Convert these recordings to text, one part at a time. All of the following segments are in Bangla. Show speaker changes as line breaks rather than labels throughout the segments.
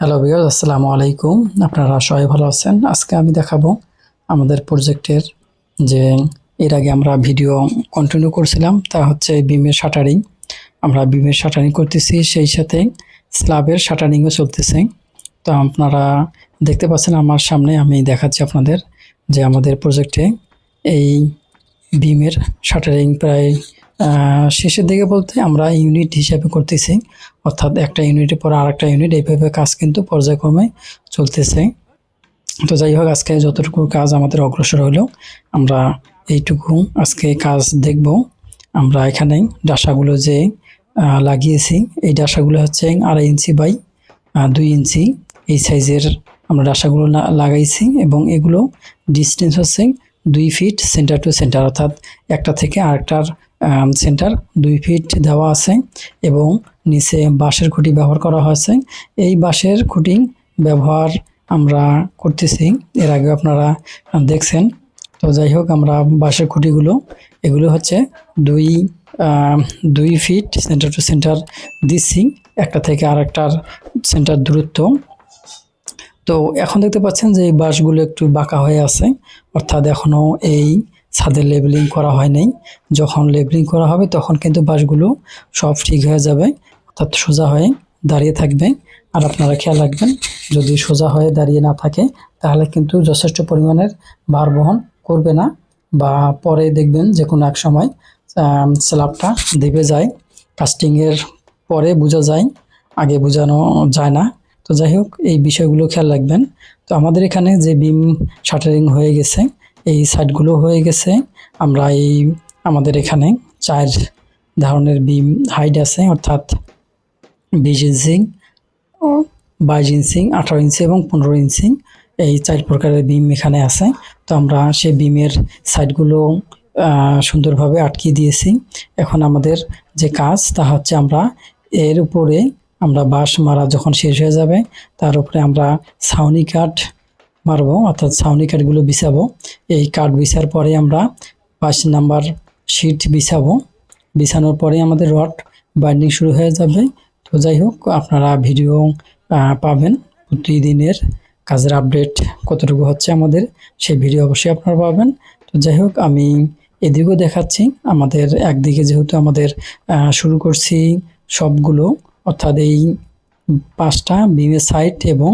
হ্যালো বিয়ার আসসালামু আলাইকুম আপনারা সবাই ভালো আছেন আজকে আমি দেখাবো আমাদের প্রজেক্টের যে এর আগে আমরা ভিডিও কন্টিনিউ করছিলাম তা হচ্ছে বিমের শাটারিং আমরা বিমের শাটারিং করতেছি সেই সাথে স্ল্যাবের শাটারিংও চলতেছে তো আপনারা দেখতে পাচ্ছেন আমার সামনে আমি দেখাচ্ছি আপনাদের যে আমাদের প্রজেক্টে এই বিমের শাটারিং প্রায় শেষের দিকে বলতে আমরা ইউনিট হিসাবে করতেছি। অর্থাৎ একটা ইউনিটের পর আরেকটা ইউনিট এইভাবে কাজ কিন্তু পর্যায়ক্রমে চলতেছে। তো যাই হোক, আজকে যতটুকু কাজ আমাদের অগ্রসর হলো, আমরা এইটুকু আজকে কাজ দেখব। আমরা এখানে ডাসাগুলো যে লাগিয়েছি, এই ডাসাগুলো হচ্ছে আড়াই ইঞ্চি বাই দুই ইঞ্চি। এই সাইজের আমরা ডাসাগুলো লাগাইছি এবং এগুলো ডিস্টেন্স হচ্ছে দুই ফিট সেন্টার টু সেন্টার অর্থাৎ একটা থেকে আরেকটার সেন্টার দুই ফিট দেওয়া আছে এবং নিচে বাঁশের খুঁটি ব্যবহার করা হয়েছে। এই বাঁশের খুঁটি ব্যবহার আমরা করতেছি। এর আগে আপনারা দেখছেন। তো যাই হোক, আমরা বাঁশের খুঁটিগুলো, এগুলো হচ্ছে দুই দুই ফিট সেন্টার টু সেন্টার দিচ্ছি। একটা থেকে আরেকটার সেন্টার দূরত্ব। তো এখন দেখতে পাচ্ছেন যে এই বাঁশগুলো একটু বাঁকা হয়ে আছে। অর্থাৎ এখনও এই ছাদের লেবেলিং করা হয় নাই। যখন লেবেলিং করা হবে, তখন কিন্তু বাঁশগুলো সব ঠিক হয়ে যাবে। অর্থাৎ সোজা হয়ে দাঁড়িয়ে থাকবে। আর আপনারা খেয়াল রাখবেন, যদি সোজা হয়ে দাঁড়িয়ে না থাকে, তাহলে কিন্তু যথেষ্ট পরিমাণের ভার বহন করবে না। বা পরে দেখবেন যে কোনো এক সময় স্ল্যাবটা দেবে যায়। কাস্টিংয়ের পরে বোঝা যায়, আগে বোঝানো যায় না। তো যাই হোক, এই বিষয়গুলো খেয়াল রাখবেন। তো আমাদের এখানে যে বিম শাটারিং হয়ে গেছে এই সাইডগুলো হয়ে গেছে। আমরা এই আমাদের এখানে চার ধরনের বিম হাইট আছে, অর্থাৎ বিশ ইঞ্চি, বাইশ ইঞ্চি, আঠারো ইঞ্চি এবং পনেরো ইঞ্চি এই চার প্রকারের বিম এখানে আছে। তো আমরা সেই বিমের সাইডগুলো সুন্দরভাবে আটকিয়ে দিয়েছি। এখন আমাদের যে কাজ, তা হচ্ছে আমরা এর উপরে আমরা বাঁশ মারা যখন শেষ হয়ে যাবে, তার উপরে আমরা ছাউনি কাঠ মারবো অর্থাৎ ছাউনি কাঠগুলো বিছাবো। এই কাঠ বিছার পরে আমরা পাঁচ নাম্বার শিট বিছাবো। বিছানোর পরে আমাদের রড বাইন্ডিং শুরু হয়ে যাবে। তো যাই হোক, আপনারা ভিডিও পাবেন। প্রতিদিনের কাজের আপডেট কতটুকু হচ্ছে আমাদের, সেই ভিডিও অবশ্যই আপনারা পাবেন। তো যাই হোক, আমি এদিকেও দেখাচ্ছি। আমাদের একদিকে যেহেতু আমাদের শুরু করছি সবগুলো, অর্থাৎ এই পাঁচটা, বিমের সাইড এবং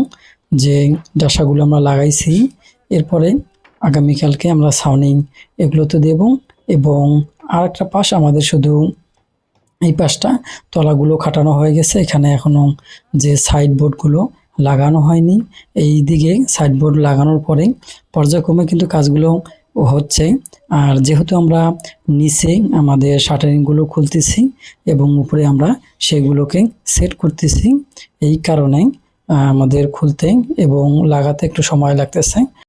যে ডাসাগুলো আমরা লাগাইছি, এরপরে আগামীকালকে আমরা সাউনিং এগুলো তো দেব এবং আর একটা পাশ আমাদের শুধু এই পাশটা তলাগুলো খাটানো হয়ে গেছে। এখানে এখনও যে সাইড বোর্ডগুলো লাগানো হয়নি, এই দিকে সাইড বোর্ড লাগানোর পরে পর্যায়ক্রমে কিন্তু কাজগুলো হচ্ছে। আর যেহেতু আমরা নিচে আমাদের শাটারিংগুলো খুলতেছি এবং উপরে আমরা সেগুলোকে সেট করতেছি, এই কারণে আমাদের খুলতে এবং লাগাতে একটু সময় লাগতেছে।